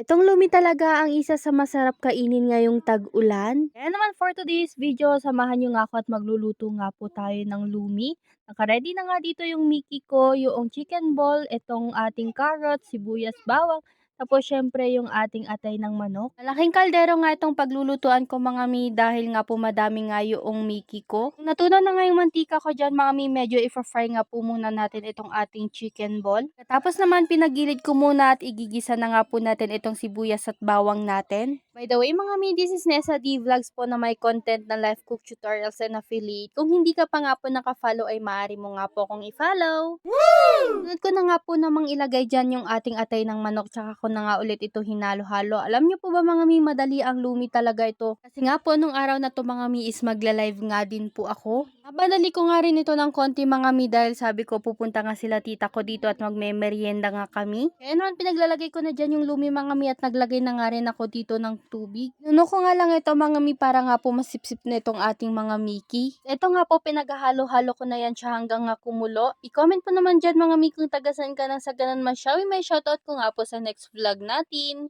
Itong lumi talaga ang isa sa masarap kainin ngayong tag-ulan. Kaya naman for today's video, samahan nyo nga ako at magluluto nga po tayo ng lumi. Nakaready na nga dito yung Mickey ko, yung chicken ball, itong ating carrot, sibuyas, bawang, tapos syempre yung ating atay ng manok. Malaking kaldero nga itong paglulutuan ko mga mi dahil nga po madami nga yung Mickey ko. Natunaw na nga yung mantika ko dyan mga mi, medyo i-fry nga po muna natin itong ating chicken ball. Tapos naman pinagilid ko muna at igigisa na nga po natin itong sibuyas at bawang natin. By the way mga mi, this is Nessa D Vlogs po na may content na life cook tutorials and affiliate. Kung hindi ka pa nga po nakafollow ay maaari mo nga po akong i-follow. Sunod ko na nga po namang ilagay dyan yung ating atay ng manok tsaka ko na nga ulit ito hinalo-halo. Alam niyo po ba mga mi, madali ang lumi talaga ito. Kasi nga po nung araw na to mga mi is magla-live nga din po ako. Nabanali ko nga rin ito ng konti mga mi dahil sabi ko pupunta nga sila tita ko dito at magme-merienda nga kami. Kaya naman pinaglalagay ko na dyan yung lumi mga mi at naglagay na nga rin ako dito ng tubig. Nuno ko nga lang ito mga mi para nga po masipsip na itong ating mga Mickey. Ito nga po pinaghahalo-halo ko na yan siya hanggang nga kumulo. I-comment po naman dyan mga mi kung tagasan ka ng saganan masyawi may shoutout ko nga po sa next vlog natin.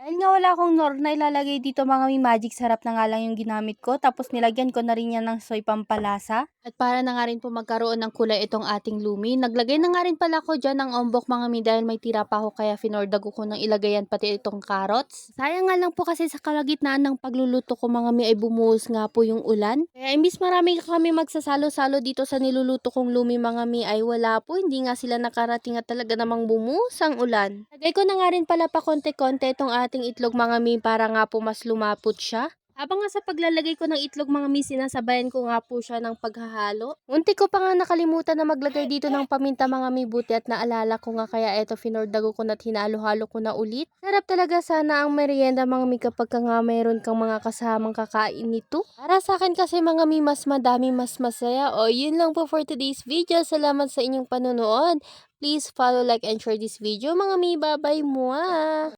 Dahil nga wala akong nor na ilalagay dito mga mi magic sarap na nga lang yung ginamit ko tapos nilagyan ko na rin yan ng soy pampalasa. At para na nga rin po magkaroon ng kulay itong ating lumi, naglagay na nga rin pala ako dyan ng ombok mga mi dahil may tira pa ako kaya finordag ko ng ilagayan pati itong carrots. Sayang nga lang po kasi sa kalagitnaan ng pagluluto ko mga mi ay bumuhos nga po yung ulan. Kaya imbis marami kami magsasalo-salo dito sa niluluto kong lumi mga mi ay wala po, hindi nga sila nakarating at talaga namang bumuhos ang ulan. Lagay ko na nga rin pala pa konti-konti itong ating itlog mga mi para nga po mas lumapot siya. Habang nga sa paglalagay ko ng itlog mga mi, sinasabayan ko nga po siya ng paghahalo. Munti ko pa nga nakalimutan na maglagay dito ng paminta mga mi buti at naalala ko nga kaya eto finordago ko na hinalo-halo ko na ulit. Sarap talaga sana ang merienda mga mi kapag ka nga mayroon kang mga kasamang kakain nito. Para sa akin kasi mga mi mas madami mas masaya. O yun lang po for today's video. Salamat sa inyong panonood. Please follow, like, and share this video mga mi. Bye-bye mua!